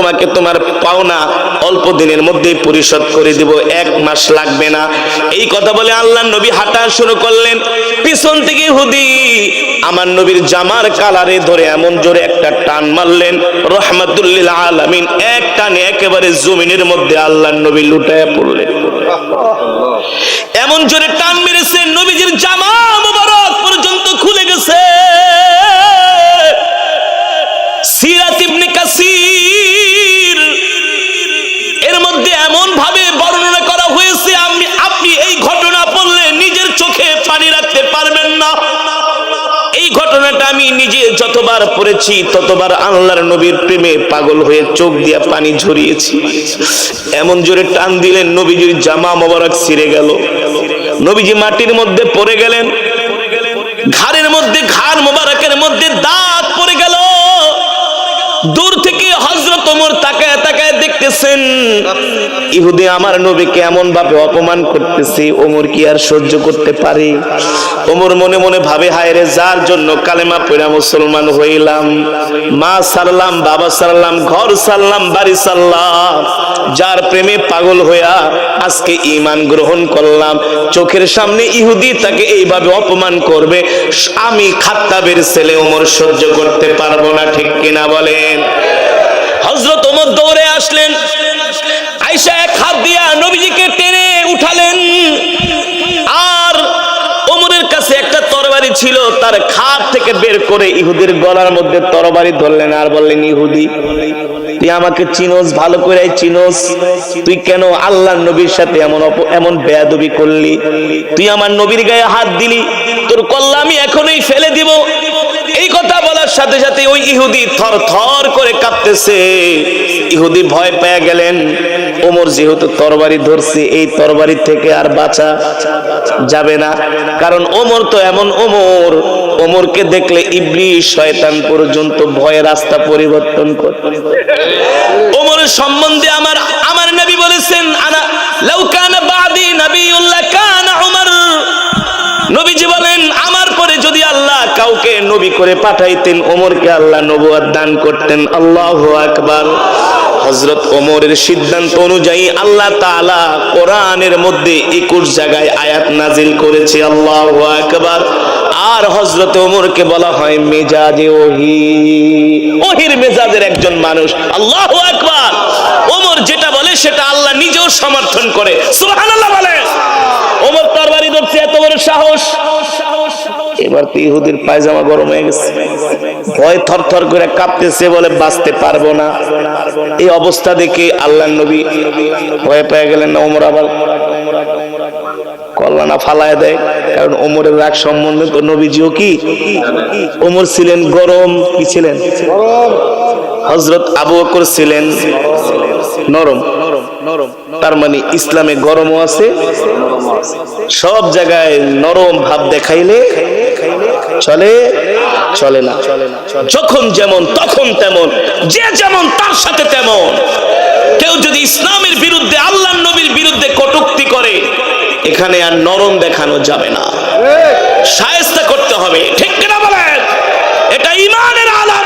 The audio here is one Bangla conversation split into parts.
তোমাকে তোমার পাওনা অল্প দিনের মধ্যেই পরিশোধ করে দিব এক মাস লাগবে না। এই কথা বলে আল্লাহ নবী হাঁটা শুরু করলেন। পিছন থেকে হুদি আমার নবীর জামার কালারে ধরে এমন জোরে একটা টান মারলেন রহমাতুল্লিল আলামিন এক টানে একেবারে জমিনের মধ্যে আল্লাহ নবী লুটায় পড়লেন। এমন জোরে টান মেরেছে নবীজির জামা পানি রাখতে পারবেন না। এই ঘটনাটা আমি নিজে যতবার পড়েছি ততবার আল্লাহর নবীর প্রেমে পাগল হয়ে চোখ দিয়ে পানি ঝরিয়েছি। এমন জোরে টান দিলেন, নবীজির জামা মোবারক ছিঁড়ে গেল। নবীজি মাটির মধ্যে পড়ে গেলেন। ঘাড়ের মধ্যে ঘাড় মোবারকের মধ্যে দাঁত পড়ে গেল। দূর থেকে হজরত ওমর তাকায় তাকায় দেখতেছেন, ইহুদি, আমার নবীকে এমন ভাবে অপমান করতেছে ওমর কি আর সহ্য করতে পারে? ওমর মনে মনে ভাবে, হায় রে, যার জন্য কালেমা পড়া মুসলমান হইলাম, মা সারলাম, বাবা সারলাম, ঘর সারলাম, বাড়ি সারলাম, যার প্রেমে পাগল হইয়া আজকে ইমান গ্রহণ করলাম, চোখের সামনে ইহুদি তাকে এইভাবে অপমান করবে, আমি খাত্তাবের ছেলে ওমর সহ্য করতে পারব না, ঠিক কিনা বলেন? ওমর দৌড়ে আসলেন। আইসা এক হাত দিয়া নবীজিকে টেনে উঠালেন। আর ওমরের কাছে একটা তরবারি ছিল, তার খাট থেকে বের করে ইহুদির গলার মধ্যে তরবারি ধরলেন। আর বললেন, ইহুদি, তুই আমাকে চিনোস, ভালো করে চিনোস। তুই কেন আল্লাহ নবীর সাথে এমন এমন বেয়াদবি করলি? তুই আমার নবীর গায়ে হাত দিলি, তোর কল্লা আমি এখনই ফেলে দিব। এই কথা বলার সাথে সাথে ওই ইহুদি থর থর করে কাঁপতেছে। ইহুদি ভয় পেয়ে গেলেন। ওমর যেহেতু তরবারি ধরছে, এই তরবারি থেকে আর বাঁচা যাবে না। কারণ ওমর তো এমন ওমর। ওমরকে দেখলে ইবলিশ শয়তান পর্যন্ত ভয়ে রাস্তা পরিবর্তন করে ওমরের সম্বন্ধে আমার আমার নবী বলেছেন, আনা লাউ নবী করে পাঠাইতেন, ওমরকে আল্লাহ নবুয়াত দান করতেন। আল্লাহু আকবার। হযরত ওমরের সিদ্ধান্ত অনুযায়ী আল্লাহ তাআলা কোরআনের মধ্যে 21 জায়গায় আয়াত নাজিল করেছে। আল্লাহু আকবার। আর হযরত ওমরকে বলা হয় মেজাজে ওহি। ওহির মেজাজের একজন মানুষ। আল্লাহ আকবার। ওমর যেটা বলে সেটা আল্লাহ নিজেও সমর্থন করে। সুবহানাল্লাহ বলে। ওমর তরবারি ধরছে এত বড় সাহস সাহস। এবার তো ইহুদির পায়জামা গরম হয়ে গেছে। ভয় থর থর করে কাঁপতেছে বলে বাঁচতে পারব না। এই অবস্থা দেখে আল্লাহ নবী ভয় পেয়ে গেলেন না ওমর আবার। কল্যাণা ফালায় দেয়, কারণ ওমরের রাগ সম্বন্ধে তো নবীজিও কি? ওমর ছিলেন গরম, কি ছিলেন? হজরত আবু বকর ছিলেন নরম। তার মানে ইসলামে গরমও আছে সব জায়গায় নরম ভাব দেখাইলে চলে চলে না। যখন যেমন তখন তেমন যে যেমন তার সাথে তেমন। কেউ যদি ইসলামের বিরুদ্ধে আল্লাহ নবীর বিরুদ্ধে কটুক্তি করে এখানে আর নরম দেখানো যাবে না। সায়স্তা করতে হবে ঠিক কিনা বলেন? এটা ইমানের আলামত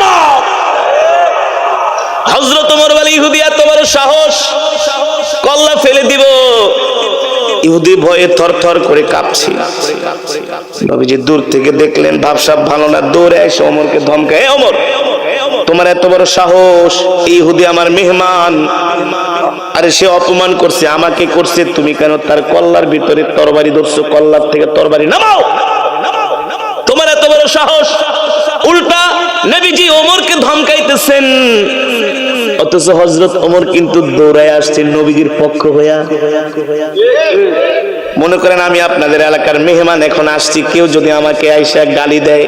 হজরত ওমর বলে, ইহুদি এত বড় সাহস? কল্লা ফেলে দিব। ইহুদি ভয়ে থর থর করে কাঁপছি। নবীজি দূর থেকে দেখলেন ভাবসাব ভালো না, দৌড়ে এসে ওমরকে ধমকায়, "এ ওমর, তোমার এত বড় সাহস ইহুদি আমার মেহমান। আরে সে অপমান করছে, আমাকে করছে, তুমি কেন তার কল্লার ভিতরে তরবারি ধরছো? কল্লার থেকে তরবারি নামাও। তোমার এত বড় সাহস। উল্টা নবীজি ওমরকে ধমকাইতেছেন। অথচ হজরত ওমর কিন্তু দৌড়ায় আসছেন নবীজির পক্ষ হইয়া। মনে করেন আমি আপনাদের এলাকার মেহমান এখন আসছি, কেউ যদি আমাকে আইসা গালি দেয়,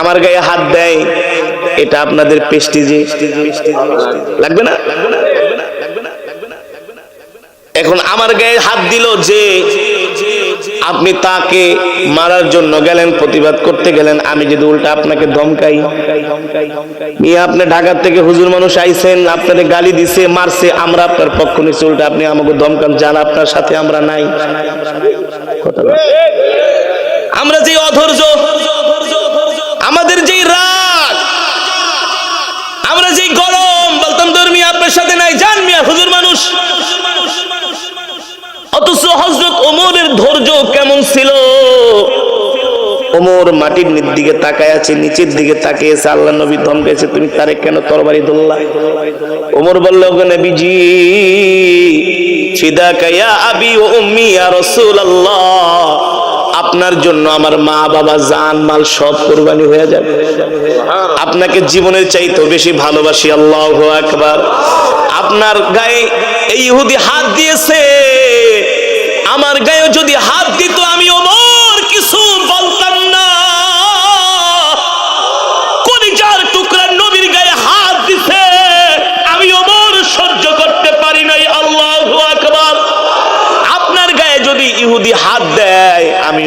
আমার গায়ে হাত দেয়, এটা আপনাদের পেস্টিজে লাগবে না? এখন আমার গায়ে হাত দিল যে আপনি তাকে মারার জন্য গেলেন, প্রতিবাদ করতে গেলেন, আমি যদি উল্টা আপনাকে ধমকাই। নিয়ে আপনি ঢাকা থেকে হুজুর মানুষ আইছেন আপনাদের গালি দিছে, মারছে, আমরা আপনার পক্ষ নিচ্ছে উল্টা আপনি আমাকে ধমকান, যান, আপনার সাথে আমরা নাই। আমরা যে অধৈর্য, আমাদের যেই রাগ, আমরা যেই গরম, বলতাম ধর্মী কেমন ছিল? ওমর মাটির দিকে তাকায় আছে, নিচের দিকে তাকিয়েছে আল্লাহ নবী ধমকেছে, তুমি তারে কেন তরবারি ধরলা? ওমর বলল ওখানে বিজি ফিদা কায়া আবি ও উম্মি ইয়া রাসূলুল্লাহ, আপনার জন্য আমার মা, বাবা, জান, মাল সব কোরবানি হয়ে যাবে। আপনাকে জীবনের চাইতে বেশি ভালোবাসি, আল্লাহ আকবার। আপনার গায়ে এই ইহুদি হাত দিয়েছে। আমার গায়ে যদি হাত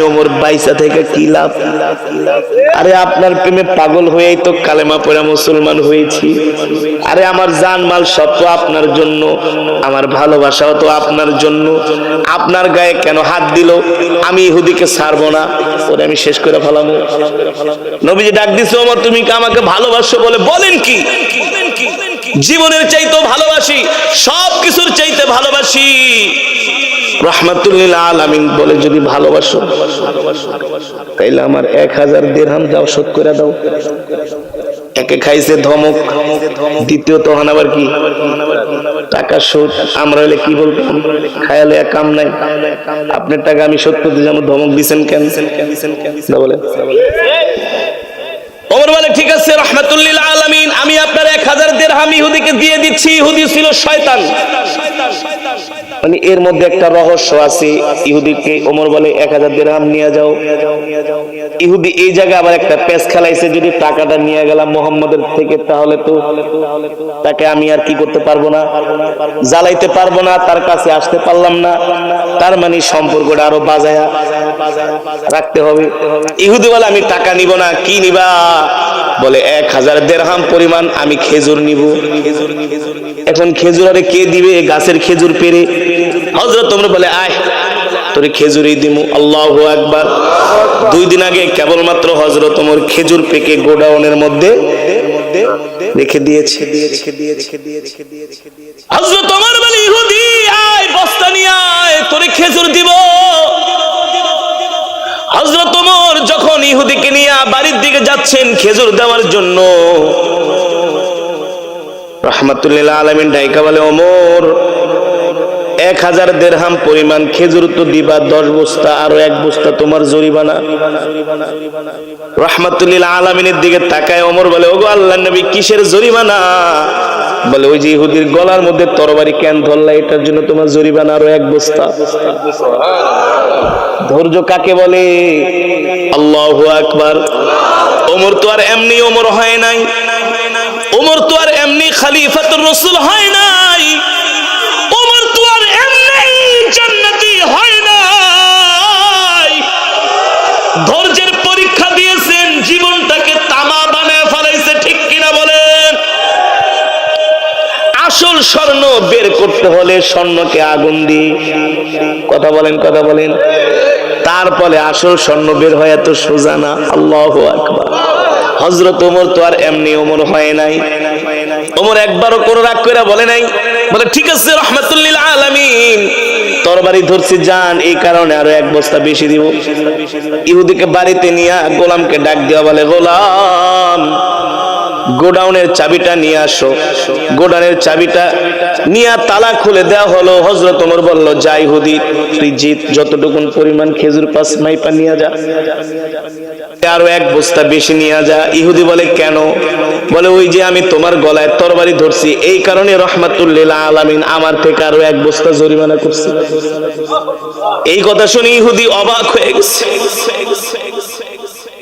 ওমর বাইসা থেকে কি লাভ? আরে আপনার প্রেমে পাগল হয়েই তো কালেমা পড়া মুসলমান হয়েছি। আরে আমার জান মাল সব তো আপনার জন্য, আমার ভালোবাসাও তো আপনার জন্য। আপনার গায়ে কেন হাত দিল? আমি ইহুদিকে ছাড়বো না। ওরে আমি শেষ করে ফেলামো। নবীজি ডাক দিছে, ওমর, তুমি কি আমাকে ভালোবাসো বলে বলেন কি? জীবনের চাইতেও ভালোবাসি সব কিছুর চাইতে ভালোবাসি। রহমাতুল্লিল আলামিন বলে যদি ভালোবাসো, তাইলে আমার এক হাজার দেড়হাম দাও শোধ করে দাও। একে খাইছে ধমক দ্বিতীয় তখন আবার কি? টাকা শোধ, আমরা হলে কি বলতাম খায়ালে কাম নাই। আপনার টাকা আমি শোধ করতে যাব, ধমক দিছেন কেন? বলে? ওমর বলে, ঠিক আছে, রহমাতুল্লিল আলামিন, আমি আপনার এক হাজার দেড়হাম ইহুদিকে দিয়ে দিচ্ছি, ইহুদি ছিল শয়তান। মানে এর মধ্যে একটা রহস্য আছে। ইহুদিকে ওমর বলে এক হাজার দেড়হাম নিয়ে যাও। ইহুদি এই জায়গায় আবার একটা পেস খেলাইছে, যদি টাকাটা নিয়ে গেলাম মোহাম্মদের থেকে তাহলে তো তাকে আমি আর কি করতে পারব না? জ্বালাইতে পারব না, তার কাছে আসতে পারলাম না। তার মানে সম্পর্কটা আরও বাজায়া রাখতে হবে। ইহুদি বলে, আমি টাকা নিব না, কি নিবা? বলে, এক হাজার দেড়হাম পরিমাণ আমি খেজুর নিব। এখন খেজুর আরে কে দিবে? গাছের খেজুর পেরে। হজরত তোমরা বলে, আয়, তোরে খেজুরই দিমু। আল্লাহ একবার দুই দিন আগে কেবলমাত্র হজরত তোমার খেজুর পেকে গোডাউনের মধ্যে রেখে দিয়েছে। হজরত তোমার বলে, ইহুদি, আয়, বস্তা আয়, তোরে খেজুর দিব। হজরত ওমর যখন ইহুদিকে নিয়ে বাড়ির দিকে যাচ্ছেন খেজুর দেওয়ার জন্য রহমাতুল্লাহ আলমিন ডাইকা বলে, ওমর, এক হাজার দেড়হাম পরিমাণ খেজুর তো দিবা, দশ বস্তা, আরও এক বস্তা তোমার জরিমানা। রহমাতুল্লাহ আলমিনের দিকে তাকায় ওমর বলে, ওগো আল্লাহ নবী, কিসের জরিমানা? বলে, ওই যে ইহুদির গলার মধ্যে তরবারি কেন ধরলা, এটার জন্য তোমার জরিমানা, আরও এক বস্তা। ধৈর্য কাকে বলে? আল্লাহ আকবার। ওমর তো আর এমনি ওমর হয় নাই। ওমর তো আর এমনি খালিফাতুর রসুল হয় নাই। ওমর তো আর এমনি জান্নাতি হয় নাই। ধৈর্যের পরীক্ষা দিয়েছেন, জীবনটাকে তামা বানায় ফেলাইছে, ঠিক কিনা বলেন? আসল স্বর্ণ বের করতে হলে স্বর্ণকে আগুন দিয়ে কথা বলেন কথা বলেন। তারপরে আসল স্বর্ণ বের হয় এত সোজা না? আল্লাহ আকবার। হজরত ওমর তো আর এমনি ওমর হয় নাই। ওমর একবারও কোনো রাগ করে বলে নাই। বলে, ঠিক আছে রহমাতুল্লিল আলামিন। তরবারি ধরছি যান এই কারণে আরও এক বস্তা বেশি দিব। ইহুদিকে বাড়িতে নিয়ে গোলামকে ডাক দেওয়া বলে, গোলাম গোডাউনের চাবিটা নিয়ে আসো। গোডাউনের চাবিটা নিয়ে তালা খুলে দেওয়া হলো। হজরত ওমর বলল যাই হুদি তুই জিত। যতটুকুন পরিমাণ খেজুর পাস মাইপা নিয়ে যা। আরও এক বস্তা বেশি নিয়ে যা। ইহুদি বলে, কেন? বলে, ওই যে আমি তোমার গলায় তরবারি ধরছি। এই কারণে রহমাতুল্লিল আলামিন আমার থেকে আরও এক বস্তা জরিমানা করছে। এই কথা শুনে ইহুদি অবাক হয়ে গেছে।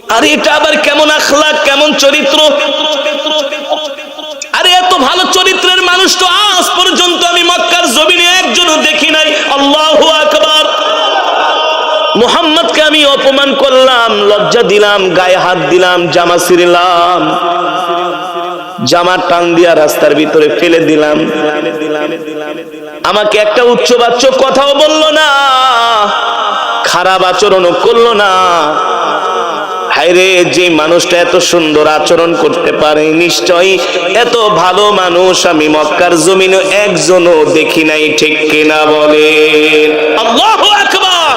আরে, এটা আবার কেমন আখলা কেমন চরিত্র? ভালো চরিত্রের মানুষ তো আজ পর্যন্ত আমি মক্কার জমিনে একজনও দেখি নাই। আল্লাহ আকবার। মোহাম্মদকে আমি অপমান করলাম, লজ্জা দিলাম, গায়ে হাত দিলাম, জামা ছিঁড়লাম, জামা টান দিয়া রাস্তার ভিতরে ফেলে দিলাম। আমাকে একটা উচ্চ বাচ্চ কথাও বলল না, খারাপ আচরণও করল না। হায়রে যে মানুষটা এত সুন্দর আচরণ করতে পারে, নিশ্চয়ই এত ভালো মানুষ, আমি মক্কার জমিনে একজনও দেখি নাই, ঠিক কিনা বলে আল্লাহু আকবার!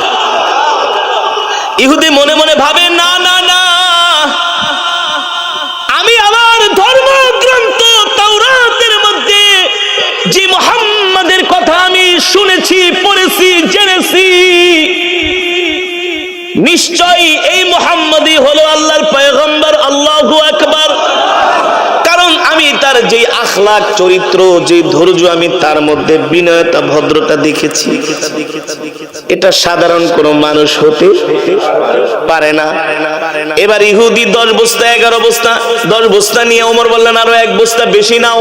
ইহুদি মনে মনে ভাবে, না না না, আমি আমার ধর্মগ্রন্থ তাওরাতের মধ্যে যে মোহাম্মদের কথা আমি শুনেছি, পড়েছি, জেনেছি নিশ্চয়ই এই মোহাম্মদই হলো আল্লাহর পয়গম্বর, আল্লাহু আকবার। কারণ আমি তার যে আখলাক, চরিত্র যে ধৈর্য আমি তার মধ্যে বিনয়তা, ভদ্রতা দেখেছি, এটা সাধারণ কোন মানুষ হতে পারে না। এবার ইহুদি দশ বস্তা, এগারো বস্তা, দশ বস্তা নিয়ে ওমর বললেন, আরও এক বস্তা বেশি নাও।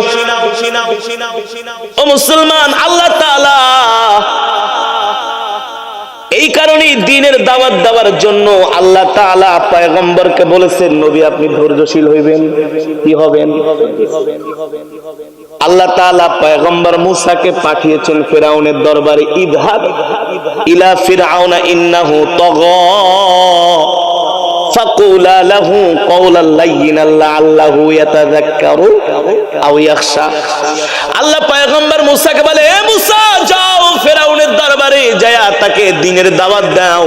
ও মুসলমান, আল্লাহ তাআলা এই কারণেই দিনের দাওয়াত দেওয়ার জন্য আল্লাহ তাআলা পয়গম্বরকে বলেছেন, নবী, আপনি ধৈর্যশীল হইবেন। কি হবেন? আল্লাহ তাআলা পয়গম্বর মুসাকে পাঠিয়েছেন ফেরাউনের দরবারে, ইদহাব ইলা ফিরাউনা ইন্নাহু তাগা। আল্লাহ পয়গম্বর মুসাকে বলে মুসা, যাও ফেরাউনের দরবারে যায়া তাকে দাওয়াত দাও।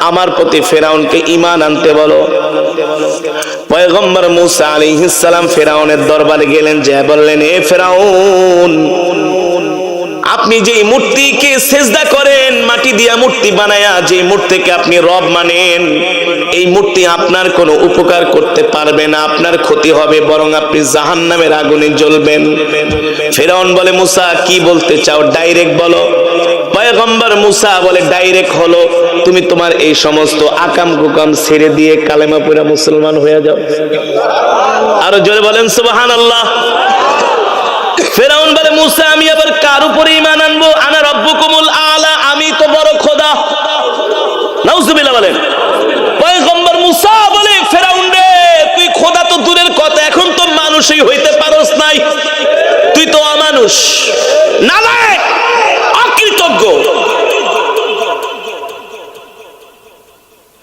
আমার প্রতি ফেরাউনকে ঈমান আনতে বলো। পয়গম্বর মুসা আলাইহিস ফেরাউনের দরবারে গেলেন, যে বললেন, এ ফেরাউন, আপনি যে মূর্তিকে সেজদা করেন মাটি দিয়া মূর্তি বানায়া যে মূর্তিকে আপনি রব মানেন, এই মূর্তি আপনার কোনো উপকার করতে পারবে না, আপনার ক্ষতি হবে, বরং আপনি জাহান্নামের আগুনে জ্বলবেন। ফেরাউন বলে, মুসা, কি বলতে চাও? ডাইরেক্ট বলো। পয়গম্বর মুসা বলে, ডাইরেক্ট হলো, তুমি তোমার এই সমস্ত আকাম কুকাম ছেড়ে দিয়ে কালেমা পুরা মুসলমান হয়ে যাও। আরও জোরে বলেন, সুবহানাল্লাহ। ফেরাউন বলে, মুসা, আমি আবার কার উপরে ইমান আনব? আনা রব্বুকুমুল আলা আমি তো বড় খোদা নাউজুবিল্লাহ বলেন পয়গম্বর মুসা বলে ফেরাউন রে তুই খোদা তো দূরের কথা এখন তো মানুষই হইতে পারস নাই তুই নালায় অকৃতজ্ঞ।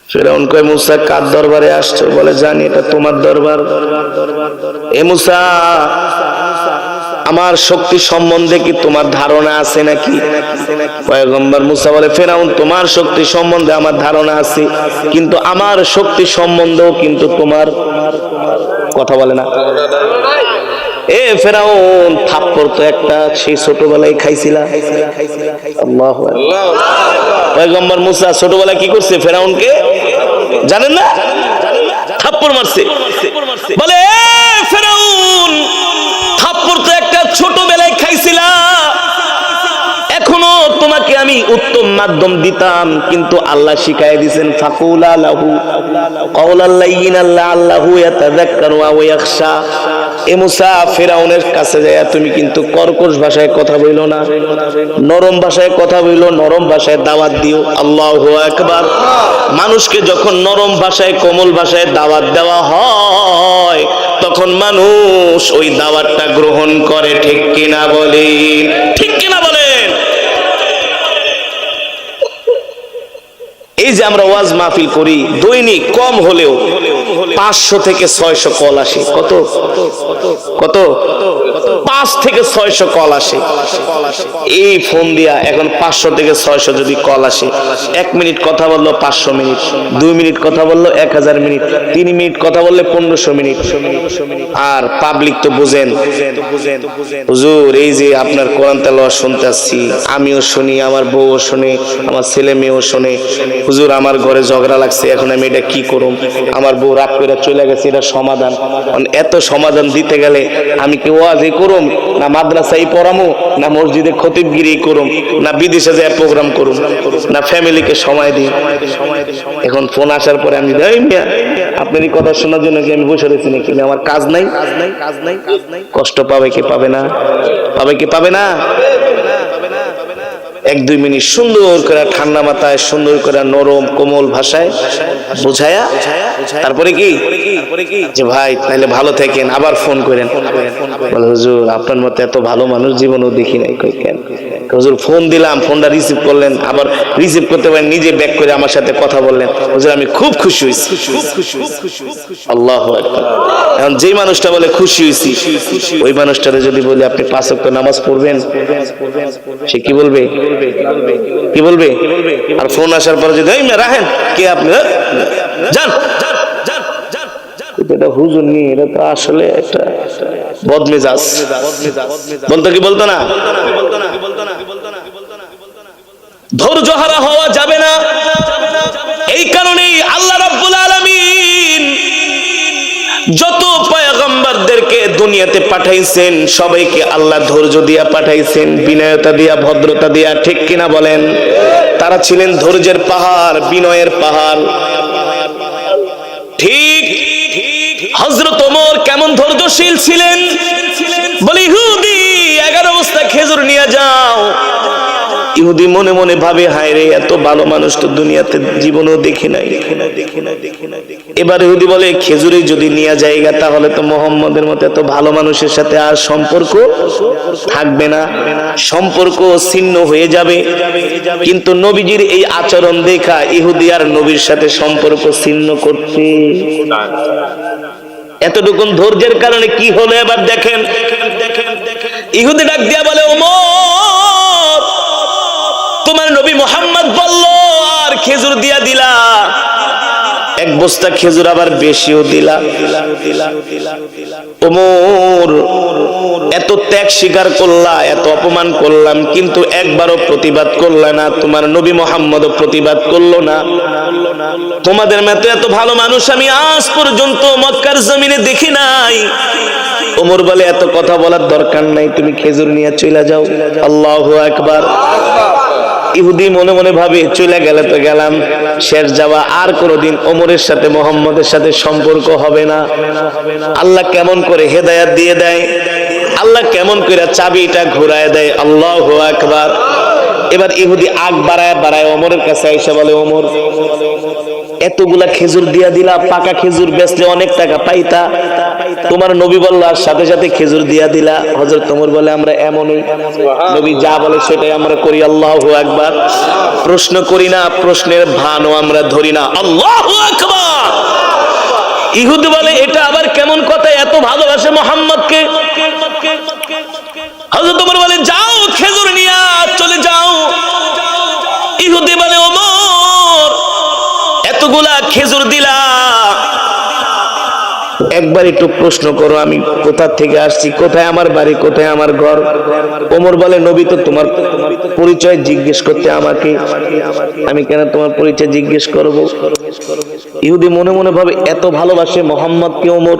ফেরাউন মুসা, কার দরবারে বলে, জানি, এটা তোমার দরবার। এ মুসা, আমার শক্তি সম্বন্ধে কি তোমার ধারণা আছে নাকি? পয়গম্বর মুসা বলে, ফেরাউন, তোমার শক্তি সম্বন্ধে আমার ধারণা আছে, কিন্তু আমার শক্তি সম্বন্ধেও কিন্তু তোমার কথা বলে না। একটা ছোটবেলায় খাইছিলা। আল্লাহু এখনও তোমাকে আমি উত্তম মাধ্যম দিতাম, কিন্তু আল্লাহ শিখাই দিয়েছেন ফাকুলা লাহু, কওলাল লাইয়িনাল লাআল্লাহু ইয়াতাযাক্কারু আও ইয়াখশা। ফেরাউনের কাছে তুমি কিন্তু কর্কশ ভাষায় কথা বইল না, নরম ভাষায় কথা বইল নরম ভাষায় দাওয়াত দিও, আল্লাহ একবার মানুষকে যখন নরম ভাষায়, কোমল ভাষায় দাওয়াত দেওয়া হয়, তখন মানুষ ওই দাওয়াতটা গ্রহণ করে, ঠিক কিনা বলেন, ঠিক কিনা বলেন? এই যে আমরা ওয়াজ মাহফিল করি, দৈনিক কম হলেও পাঁচশো থেকে ছয়শো কল আসে। কত? কত? পাঁচ থেকে ছয়শো কল আসে। এই ফোন দিয়া এখন পাঁচশো থেকে ছয়শো যদি কল আসে, এক মিনিট কথা বলল পাঁচশো মিনিট, দুই মিনিট কথা বলল এক হাজার মিনিট, তিন মিনিট কথা বললে পনেরোশো মিনিট। আর পাবলিক তো বুঝেন। হুজুর, এই যে আপনার কোরআন তেলাওয়াত শুনতে আসছি, আমিও শুনি, আমার বউও শুনে, আমার ছেলে মেয়েও শুনে। হুজুর, আমার ঘরে ঝগড়া লাগছে, এখন আমি এটা কি করুম? আমার বউ রাগ করে চলে গেছে, এটা সমাধান। এত সমাধান দিতে গেলে আমি কি ওয়াজই করুম? না মাদ্রাসায় পড়ামু, না মসজিদে খতিবগিরি করুম, না বিদেশে যায় প্রোগ্রাম করুম, না ফ্যামিলিকে সময় দিই। এখন ফোন আসার পরে আমি মিয়া, আপনার এই কথা শোনার জন্য কি আমি বসে রয়েছি নাকি? আমার কাজ নাই। কষ্ট পাবে কি পাবে না? পাবে কি পাবে না? এক, দুই মিনিট সুন্দর করে ঠান্ডা মাথায়, সুন্দর করে নরম, কোমল ভাষায় বুঝায়া, তারপরে কি? যে ভাই, তাহলে ভালো থাকেন, আবার ফোন করেন। হুজুর, আপনার মতো এত ভালো মানুষ জীবনও দেখি নাই, কই কেন? হুজুর ফোন দিলাম, ফোনটা রিসিভ করলেন, আবার রিসিভ করতে পারেন, নিজে ব্যাক করে আমার সাথে কথা বললেন। হুজুর, আমি খুব খুশি হয়েছি। আল্লাহ এখন যেই মানুষটা বলে খুশি হয়েছি, ওই মানুষটারে যদি বলি, আপনি পাঁচ ওয়াক্ত নামাজ পড়বেন? সে কি বলবে? কি বলবে? আর ফোন আসার পরে যদি রাখেন, কে আপনি? হ্যাঁ? যান এটা হুজুর নিয়ে এটা তো আসলে একটা বদমেজাজ। বলতো কি, বলতো না? ধৈর্য হারা হওয়া যাবে না। এই কারণেই আল্লাহ রাব্বুল আলামিন যত পয়গম্বরদেরকে দুনিয়াতে পাঠাইছেন, সবাইকে আল্লাহ ধৈর্য দিয়া পাঠাইছেন, বিনয়তা দিয়া, ভদ্রতা দিয়া, ঠিক কিনা বলেন? তারা ছিলেন ধৈর্যের পাহাড়, বিনয়ের পাহাড়। ঠিক হজরত ওমর কেমন ধৈর্যশীল ছিলেন? বলি ইহুদি এগারো বস্তা খেজুর নিয়ে যাও। ইহুদি মনে মনে ভাবে, হায় রে, এত ভালো মানুষ তো দুনিয়াতে জীবনেও দেখি নাই। এবার ইহুদি বলে, খেজুরে যদি নিয়ে যায়গা তাহলে তো মোহাম্মদের মতো এত ভালো মানুষের সাথে আর সম্পর্ক থাকবে না। সম্পর্ক ছিন্ন হয়ে যাবে। কিন্তু নবীজির এই আচরণ দেখা ইহুদি আর নবীর সাথে সম্পর্ক ছিন্ন করছে এতটুকুন ধৈর্যের কারণে কি হলো এবার দেখেন। ইহুদি ডাক দিয়া বলে, ওমর তোমার নবী মোহাম্মদ বলল আর খেজুর দিয়া দিলা। এক বস্তা খেজুর আবার বেশিও দিলা। ওমর, এত ত্যাগ স্বীকার করলা, এত অপমান করলাম, কিন্তু একবারও প্রতিবাদ করলা না, তোমার নবী মোহাম্মদ প্রতিবাদ করল না। তোমাদের মতো এত ভালো মানুষ আমি আজ পর্যন্ত মক্কার জমিনে দেখি নাই। ওমর বলে, এত কথা বলার দরকার নাই, তুমি খেজুর নিয়ে চলে যাও। আল্লাহ একবার ইহুদি মনে মনে ভাবে, চলে গেলে তো গেলাম, শেষ যাওয়া আর কোনোদিন ওমরের সাথে মোহাম্মদের সাথে সম্পর্ক হবে না। আল্লাহ কেমন করে হেদায়াত দিয়ে দেয়, আল্লাহ কেমন করে চাবিটা ঘুরায় দেয়, আল্লাহ একবার এবার ইহুদি আগ বাড়ায় বাড়ায় ওমরের কাছে আইসা বলে, ওমর এতগুলা খেজুর দিয়া দিলা পাকা খেজুর বেচলে অনেক টাকা পাইতা। তোমার নবী বলল আর সাথে সাথে খেজুর দিয়া দিলা। হজরত তোমর বলে আমরা এমনই। নবী যা বলে সেটাই আমরা করি। আল্লাহ একবার প্রশ্ন করি না প্রশ্নের ভানও আমরা ধরি না। আল্লাহ ইহুদ বলে এটা আবার কেমন কথা? এত ভালোবাসে মোহাম্মদকে? হজরত তোমার বলে যাও খেজুর এতগুলা খেজুর দিলা। একবার একটু প্রশ্ন করো, আমি কোথা থেকে আসছি? কোথায় আমার বাড়ি? কোথায় আমার ঘর? ওমর বলে, নবী তো তোমার পরিচয় জিজ্ঞেস করতে আমাকে। আমি কেন তোমার পরিচয় জিজ্ঞেস করব? ইহুদি মনে মনে ভাবে, এত ভালোবাসে মোহাম্মদ কে ওমর?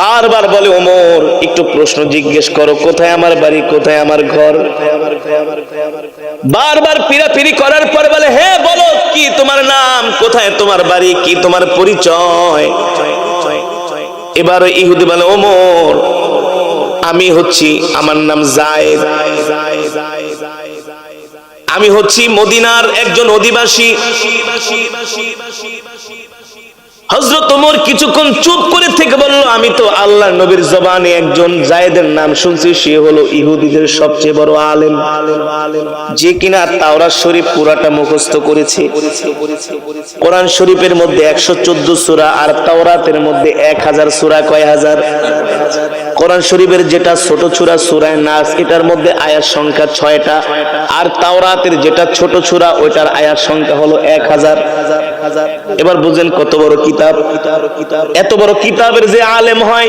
বারবার বলে, ওমর, একটু প্রশ্ন জিজ্ঞেস করো, কোথায় আমার বাড়ি? কোথায় আমার ঘর? বারবার পিরাপিরি করার পর বলে, হে, বলো কি তোমার নাম? কোথায় তোমার বাড়ি? কি তোমার পরিচয়? এবার ইহুদি বলে, ওমর, আমি হচ্ছি, আমার নাম জায়েদ। আমি হচ্ছি মদিনার একজন অধিবাসী। হজরত ওমর কিছুক্ষণ চুপ করে থেকে বলল, আমি তো আল্লাহ নবীর জবানে একজন জায়েদের নাম শুনছি, সে হলো ইহুদিদের সবচেয়ে বড় আলেম। যে কিনা তাওরাত শরীফ পুরাটা মুখস্থ করেছে। কোরআন শরীফের মধ্যে একশো চোদ্দ সুরা আর তাওরাতের মধ্যে এক হাজার সুরা কয় হাজার? কোরআন শরীফের যেটা ছোট চূড়া সুরায় নাস, এটার মধ্যে আয়ার সংখ্যা ছয়টা। আর তাওরাতের যেটা ছোট চূড়া ওইটার আয়ার সংখ্যা হলো এক হাজার। এবার বুঝেন কত বড় কিতাব, এত বড় কিতাবের যে আলেম হয়,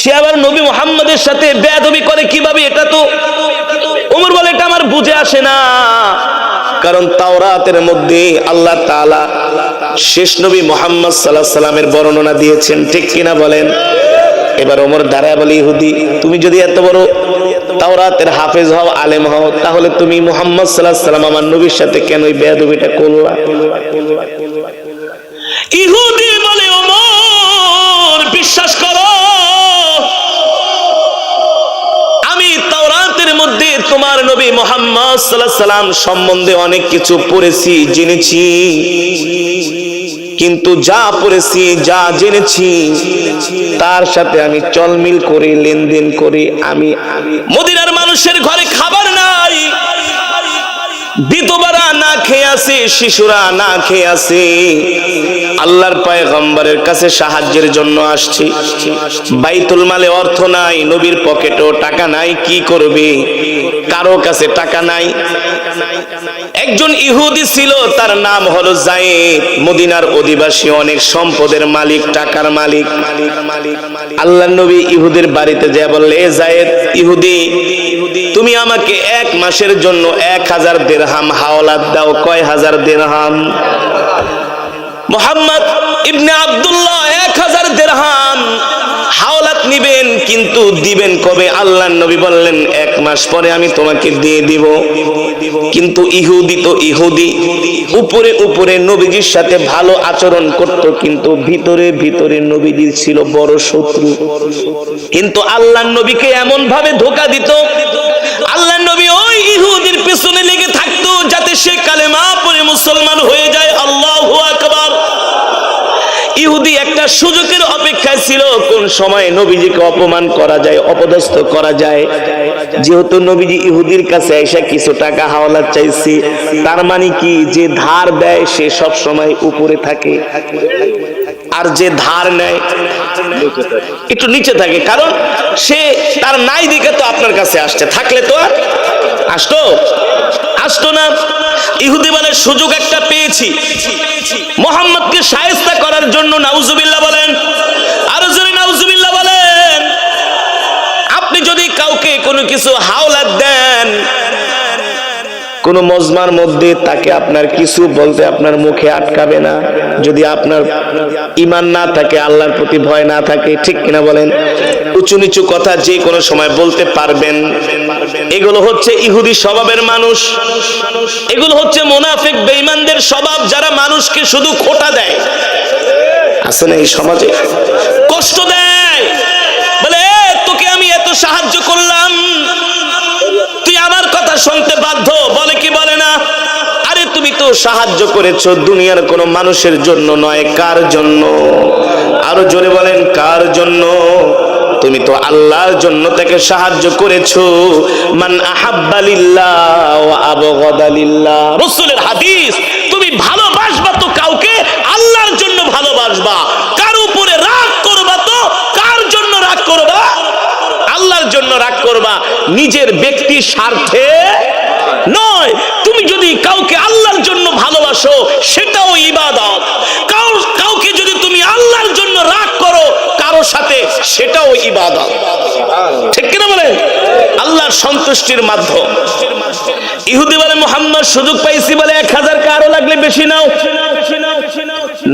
সে আবার নবী মোহাম্মদের সাথে বেয়াদবি করে কীভাবে? এটা তো বলে, এটা আমার বুঝে আসে না। কারণ তাওরাতের মধ্যে আল্লাহ তাআলা শেষ নবী মোহাম্মদ সাল্লাহ সাল্লামের বর্ণনা দিয়েছেন। ঠিক কিনা বলেন? এবার ওমর দাঁড়ায় বলে, ইহুদি, তুমি যদি এত বড় তাওরাতের হাফেজ হও, আলেম হও, তাহলে তুমি মুহাম্মদ সাল্লাহ সাল্লাম আমার নবীর সাথে কেন ওই বেয়াদবিটা করলা? ইহুদি বলে ওমর, বিশ্বাস করো। আমি তাওরাতের মধ্যে তোমার নবী মোহাম্মদ সাল্লাহ সাল্লাম সম্বন্ধে অনেক কিছু পড়েছি, জেনেছি। কিন্তু যা পড়েছি, যা জেনেছি, তার সাথে আমি চলমিল করে, লেনদেন করে আমি মদিনার মানুষের ঘরে খাবার বিধবারা না খেয়ে আছে শিশুরা না খেয়ে আছে আল্লাহর পায়গম্বরের কাছে সাহায্যের জন্য আসছি। বাইতুল মালে অর্থ নাই, নবীর পকেটেও টাকা নাই, কি করবে? কারও কাছে টাকা নাই। একজন ইহুদি ছিল, তার নাম হলো জায়েদ। মদিনার অধিবাসী, অনেক সম্পদের মালিক, টাকার মালিক। আল্লাহ নবী ইহুদের বাড়িতে যা বললে জায়েদ, ইহুদি তুমি আমাকে এক মাসের জন্য এক হাজার দেড়হাম হাওলাত দাও, কয় হাজার দেড়হাম? মোহাম্মদ ইবনে আবদুল্লাহ, এক হাজার দেড়হাম। নিবেন, কিন্তু দিবেন কবে? আল্লাহ নবী বললেন, এক মাস পরে আমি তোমাকে দিয়ে দিব। কিন্তু ইহুদি তো ইহুদি। উপরে উপরে নবীজির সাথে ভালো আচরণ করত, কিন্তু ভিতরে ভিতরে নবীজির ছিল বড় শত্রু। কিন্তু আল্লাহ নবীকে এমন ভাবে ধোকা দিত আল্লাহ নবী ওই ইহুদির পেছনে লেগে থাকতো, যাতে সে কালেমা পরে মুসলমান হয়ে যায়। আল্লাহু আকবার। ইহুদি একটা সুযোগের অপেক্ষায় ছিল, কোন সময় নবীজিকে অপমান করা যায়, অপদস্থ করা যায়। যেহেতু নবীজি ইহুদির কাছে এসে কিছু টাকা হাওলাত চাইছি, তার মানে কি যে ধার দেয় সে সব সময় উপরে থাকে। আর যে ধার নেয়, একটু নিচে থাকে, কারণ সে তার নাই দিকে তো আপনার কাছে আসছে। থাকলে তো আর আসতো। আসতো না। ইহুদি বলে, সুযোগ একটা পেয়েছি। মোহাম্মদকে সায়স্তা করার জন্য নাউজুবিল্লাহ বলেন, আরও যদি নাউজুবিল্লাহ বলেন, আপনি যদি কাউকে কোনো কিছু হাওলাত দেন কোন মজমার মধ্যে তাকে আপনার কিছু বলতে আপনার মুখে আটকাবে না। যদি আপনার ইমান না থাকে, আল্লাহর প্রতি ভয় না থাকে, ঠিক কিনা বলেন? উঁচু নিচু কথা যে কোনো সময় বলতে পারবেন। এগুলো হচ্ছে ইহুদি স্বভাবের মানুষ। এগুলো হচ্ছে মোনাফিক, বেঈমানদের স্বভাব যারা মানুষকে শুধু খোটা দেয়। আছে না এই সমাজে? কষ্ট দেয়। বলে তোকে আমি এত সাহায্য করলাম তুই আমার কথা শুনতে বাধ্য বলে কি বলে না আরে তুমি তো সাহায্য করেছ দুনিয়ার কোনো মানুষের জন্য নয়, কার জন্য? আরও জোরে বলেন, কার জন্য? তুমি তো আল্লাহর জন্য তাকে সাহায্য করেছ। মান আহাব্বালিল্লাহ তুমি ভালোবাসবা তো কাউকে, আল্লাহর জন্য ভালোবাসবা। কার উপরে রাগ করবা তো, কার জন্য রাগ করবা? আল্লাহর জন্য রাগ করবা। নিজের ব্যক্তি স্বার্থে নয়, তুমি যদি কাউকে আল্লাহর জন্য ভালোবাসো, সেটাও ইবাদত। কাউ কাউকে যদি তুমি আল্লাহর জন্য রাগ করো, কারও সাথে সেটাও ইবাদত। ঠিক কিনা বলে আল্লাহর সন্তুষ্টির মাধ্যম। ইহুদি বলে, মোহাম্মদ, সুযোগ পাইছি বলে এক হাজার কারও লাগলে বেশি নাও।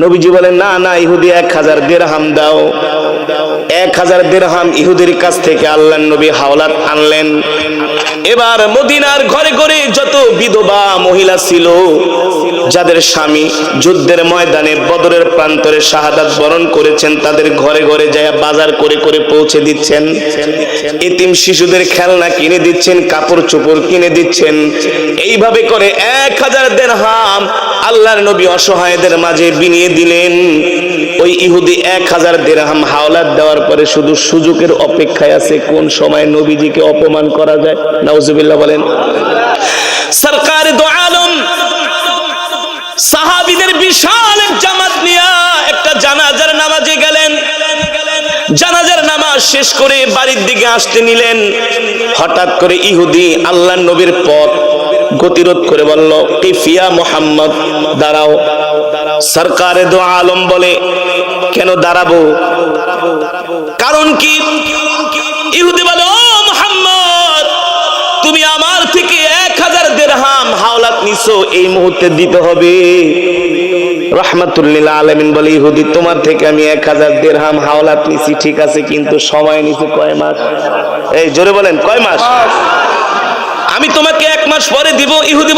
নবীজি বলেন, না না, ইহুদি, এক হাজার দেড়হাম দাও। এক হাজার দেড়হাম ইহুদির কাছ থেকে আল্লাহ নবী হাওলাত আনলেন। এবার মদিনার ঘরে ঘরে যত বিধবা মহিলা ছিল, যাদের স্বামী যুদ্ধের ময়দানে বদরের প্রান্তরে শাহাদাত বরণ করেছেন, তাদের ঘরে ঘরে যায় বাজার করে করে পৌঁছে দিচ্ছেন। এতিম শিশুদের খেলনা কিনে দিচ্ছেন, কাপড় চোপড় কিনে দিচ্ছেন। এইভাবে করে এক হাজার দেড়হাম আল্লাহর নবী অসহায়দের মাঝে বিনিয়ে দিলেন। ওই ইহুদি এক হাজার দেড়হাম হাওলাত দেওয়ার পরে শুধু সুযোগের অপেক্ষায় আছে, কোন সময় নবীজিকে অপমান করা যায়? নাউজুবিল্লাহ বলেন। সরকার দো আলম, সাহাবিদের বিশাল জামাত নিয়ে একটা জানাজার নামাজে গেলেন। জানাজার নামাজ শেষ করে বাড়ির দিকে আসতে নিলেন। হঠাৎ করে ইহুদি আল্লাহ নবীর পথ গতিরোধ করে বলল, কিফিয়া মোহাম্মদ, দাঁড়াও। সরকারে দো আলম বলে কেন দাঁড়াবো? কারণ কি? ইহুদি বলে, ও মোহাম্মদ, তুমি আমার থেকে এক হাজার দেড়হাম হাওলাত নিছো, এই মুহূর্তে দিতে হবে। রহমাতুল্লিল আলমিন বলে, ইহুদি, তোমার থেকে আমি এক হাজার দেড়হাম হাওলাত নিছি, ঠিক আছে, কিন্তু সময় নিছি কয় মাস? এই জোরে বলেন, কয় মাস? আমি তোমাকে এক মাস পরে দিব ইহুদি